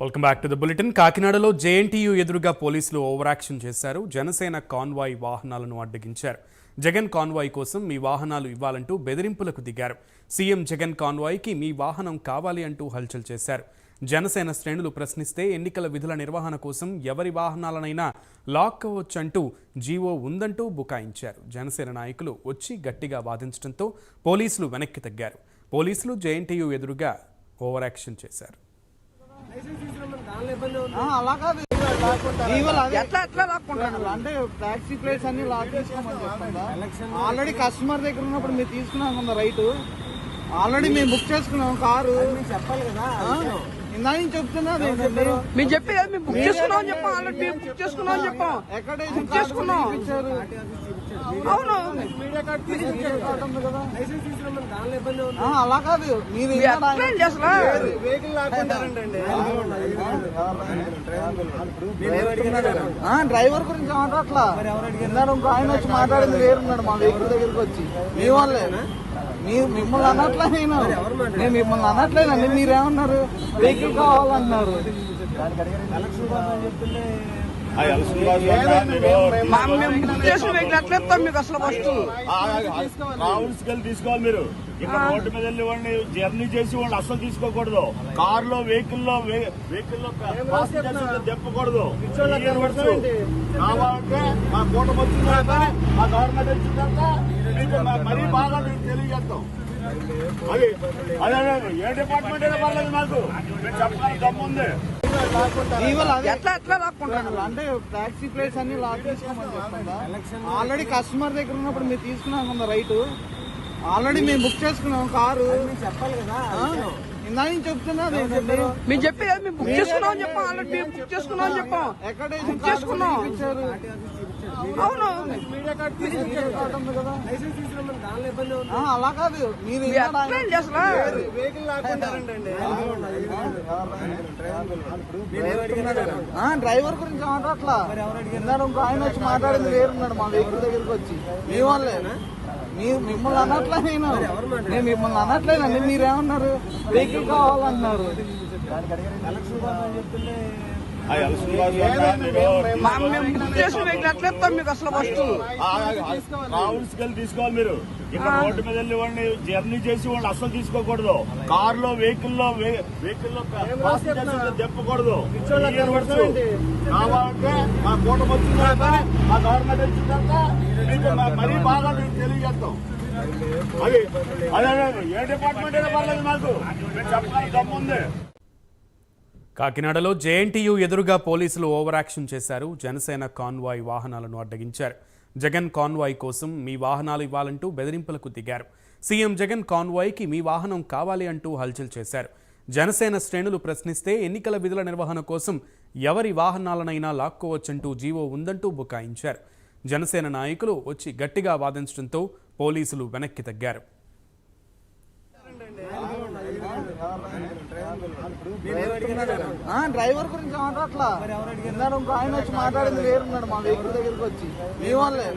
Welcome back to the bulletin కాకినాడలో JNTU ఎదురుగా పోలీసులు ఓవర్ యాక్షన్ చేశారు. జనసేన కాన్వాయ్ వాహనాలను అడ్డగించారు. జగన్ కాన్వాయ్ కోసం మీ వాహనాలు ఇవ్వాలంటూ బెదిరింపులకు దిగారు. సీఎం జగన్ కాన్వాయ్కి మీ వాహనం కావాలి అంటూ హల్చల్ చేశారు. జనసేన శ్రేణులు ప్రశ్నిస్తే ఎన్నికల విధుల నిర్వహణ కోసం ఎవరి వాహనాలనైనా లాక్కవచ్చంటూ జీవో ఉందంటూ బుకాయించారు. జనసేన నాయకులు వచ్చి గట్టిగా వాదించడంతో పోలీసులు వెనక్కి తగ్గారు. పోలీసులు జేఎన్టీయూ ఎదురుగా ఓవర్ యాక్షన్ చేశారు. అలా కాదు. ఎట్లా ఎట్లా లాక్కుంటాడు అంటే టాక్సీ ప్లేస్ అన్ని లాక్ చేసుకోమని ఆల్రెడీ కస్టమర్ దగ్గర ఉన్నప్పుడు మీరు తీసుకున్నాం కదా రైట్ ఆల్రెడీ మేము బుక్ చేసుకున్నాం కారు. చెప్పాలి కదా ఇందా చెప్తున్నా అదే మీరు మేము చెప్పి మేము బుక్ చేసుకున్నాం చెప్పాం ఆల్రెడీ మేము బుక్ చేసుకున్నాం అని చెప్పాం. ఎక్కడ బుక్ చేసుకున్నాం. ఇచ్చారు. అవును. అలా కాదు. మీరు డ్రైవర్ గురించి మాట్లాడట్లా. ఇంకో ఆయన వచ్చి మాట్లాడింది వేరున్నాడు మా వెహికల్ దగ్గరికి వచ్చి. మీ వాళ్ళే. మీరు మిమ్మల్ని అనట్లే నేను. నేను మిమ్మల్ని అనట్లేదండి మీరేమన్నారు? వెహికల్ కావాలన్నారు. మీకు అసలు ఫస్ట్ రావుల్స్ తీసుకోవాలి మీరు. ఇక్కడ రోడ్డు మీద వెళ్ళి వాడిని జర్నీ చేసి వాళ్ళు అసలు తీసుకోకూడదు. కార్లో వెహికల్లో వెహికల్లో తెప్పకూడదు. కావాలంటే మా కూటమి వచ్చిన తర్వాత మా గవర్నమెంట్ వచ్చిన తర్వాత మరీ బాగా తెలియజేస్తాం. అది ఏ డిపార్ట్మెంట్ అయినా పర్లేదు మాకు. చెప్పాలి దమ్ముంది. ఎట్లా ఎట్లా అంటే టాక్సీ ప్లేస్ అన్ని లాక్ చెప్తుందా? ఆల్రెడీ కస్టమర్ దగ్గర ఉన్నప్పుడు మీరు తీసుకున్నాం కదా రైట్ ఆల్రెడీ మేము బుక్ చేసుకున్నాం కారు. చెప్పాలి కదా ఇందా చెప్తున్నా మీరు చెప్పి మేము బుక్ చేసుకున్నాం అని చెప్పాం ఆల్రెడీ మేము బుక్ చేసుకున్నాం అని చెప్పాం. ఎక్కడ బుక్ చేసుకున్నాం. అవును. అలా కాదు. మీరు డ్రైవర్ గురించి మాట్లాడట్లా. ఇంకో ఆయన వచ్చి మాట్లాడింది వేరున్నాడు మా వెహికల్ దగ్గరికి వచ్చి. మీ వాళ్ళే. మీరు మిమ్మల్ని అనట్లే నేను. నేను మిమ్మల్ని అనట్లేదండి మీరేమన్నారు? వెహికల్ కావాలన్నారు. మీకు అసలు ఫస్ట్. తీసుకోవాలి మీరు. ఇక్కడ రోడ్డు మీద వెళ్ళి వాడిని జర్నీ చేసి వాళ్ళు అసలు తీసుకోకూడదు కార్లో వెహికల్లో వెహికల్లో తెప్పకూడదు కావాలంటే మా కూటమి వచ్చిన తర్వాత మా గవర్నమెంట్ వచ్చిన తర్వాత మరీ బాగా మీకు తెలియజేస్తాం. అది అదే ఏ డిపార్ట్మెంట్ అయినా పర్లేదు మాకు. చెప్పాలి దమ్ముంది. కాకినాడలో జేఎన్టీయూ ఎదురుగా పోలీసులు ఓవర్ యాక్షన్ చేశారు. జనసేన కాన్వాయ్ వాహనాలను అడ్డగించారు. జగన్ కాన్వాయ్ కోసం మీ వాహనాలు ఇవ్వాలంటూ బెదిరింపులకు దిగారు. సీఎం జగన్ కాన్వాయ్కి మీ వాహనం కావాలి అంటూ హల్చల్ చేశారు. జనసేన శ్రేణులు ప్రశ్నిస్తే ఎన్నికల విధుల నిర్వహణ కోసం ఎవరి వాహనాలనైనా లాక్కోవచ్చంటూ జీవో ఉందంటూ బుకాయించారు. జనసేన నాయకులు వచ్చి గట్టిగా వాదించడంతో పోలీసులు వెనక్కి తగ్గారు. డ్రైవర్ గురించి మాట్లాడట్లా. ఇందాక ఇంకో ఆయన వచ్చి మాట్లాడింది వేరున్నాడు మా వెహికల్ దగ్గరికి వచ్చి. మీ వాళ్ళే.